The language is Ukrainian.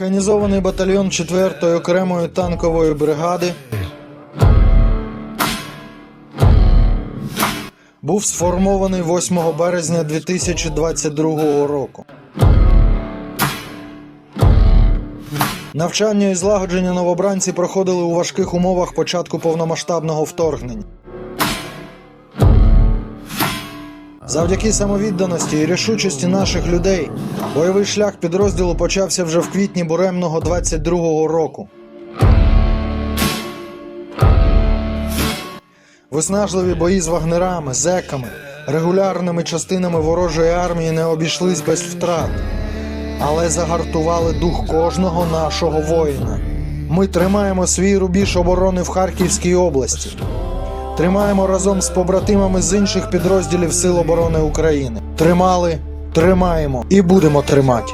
Механізований батальйон 4-ї окремої танкової бригади був сформований 8 березня 2022 року. Навчання і злагодження новобранці проходили у важких умовах початку повномасштабного вторгнення. Завдяки самовідданості і рішучості наших людей бойовий шлях підрозділу почався вже в квітні буремного 22-го року. Виснажливі бої з вагнерами, зеками, регулярними частинами ворожої армії не обійшлись без втрат, але загартували дух кожного нашого воїна. Ми тримаємо свій рубіж оборони в Харківській області. Тримаємо разом з побратимами з інших підрозділів Сил оборони України. Тримали, тримаємо і будемо тримати.